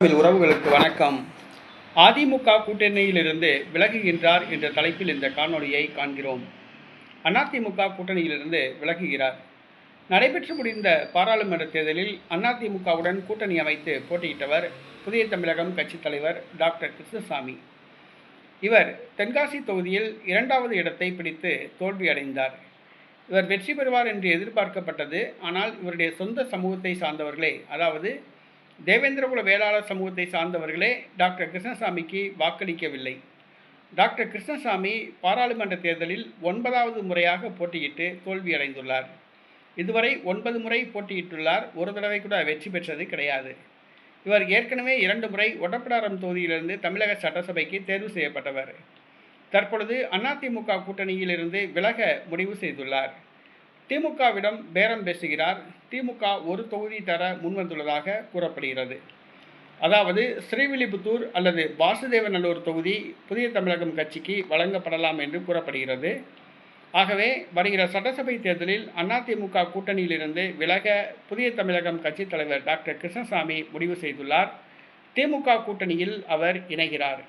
உறவுகளுக்கு வணக்கம். அதிமுக கூட்டணியிலிருந்து விலகுகின்றார் என்ற தலைப்பில் இந்த காணொலியை காண்கிறோம். அதிமுக கூட்டணியிலிருந்து விலகுகிறார். நடைபெற்று முடிந்த பாராளுமன்ற தேர்தலில் அதிமுகவுடன் கூட்டணி அமைத்து போட்டியிட்டவர் புதிய தமிழகம் கட்சித் தலைவர் டாக்டர் கிருஷ்ணசாமி. இவர் தென்காசி தொகுதியில் இரண்டாவது இடத்தை பிடித்து தோல்வியடைந்தார். இவர் வெற்றி பெறுவார் என்று எதிர்பார்க்கப்பட்டது ஆனால் இவருடைய சொந்த சமூகத்தை சார்ந்தவர்களே அதாவது தேவேந்திரகுல வேளாளர் சமூகத்தை சார்ந்தவர்களே டாக்டர் கிருஷ்ணசாமிக்கு வாக்களிக்கவில்லை. டாக்டர் கிருஷ்ணசாமி பாராளுமன்ற தேர்தலில் ஒன்பதாவது முறையாக போட்டியிட்டு தோல்வியடைந்துள்ளார். இதுவரை ஒன்பது முறை போட்டியிட்டுள்ளார். ஒரு தடவை கூட வெற்றி பெற்றது கிடையாது. இவர் ஏற்கனவே இரண்டு முறை ஒட்டப்பிடாரம் தொகுதியிலிருந்து தமிழக சட்டசபைக்கு தேர்வு செய்யப்பட்டவர். தற்பொழுது அதிமுக கூட்டணியிலிருந்து விலக முடிவு செய்துள்ளார். திமுகவிடம் பேரம் பேசுகிறார். திமுக ஒரு தொகுதி தர முன்வந்துள்ளதாக கூறப்படுகிறது. அதாவது ஸ்ரீவில்லிபுத்தூர் அல்லது வாசுதேவநல்லூர் தொகுதி புதிய தமிழகம் கட்சிக்கு வழங்கப்படலாம் என்று கூறப்படுகிறது. ஆகவே வருகிற சட்டசபை தேர்தலில் அதிமுக கூட்டணியிலிருந்து விலக புதிய தமிழகம் கட்சித் தலைவர் டாக்டர் கிருஷ்ணசாமி முடிவு செய்துள்ளார். திமுக கூட்டணியில் அவர் இணைகிறார்.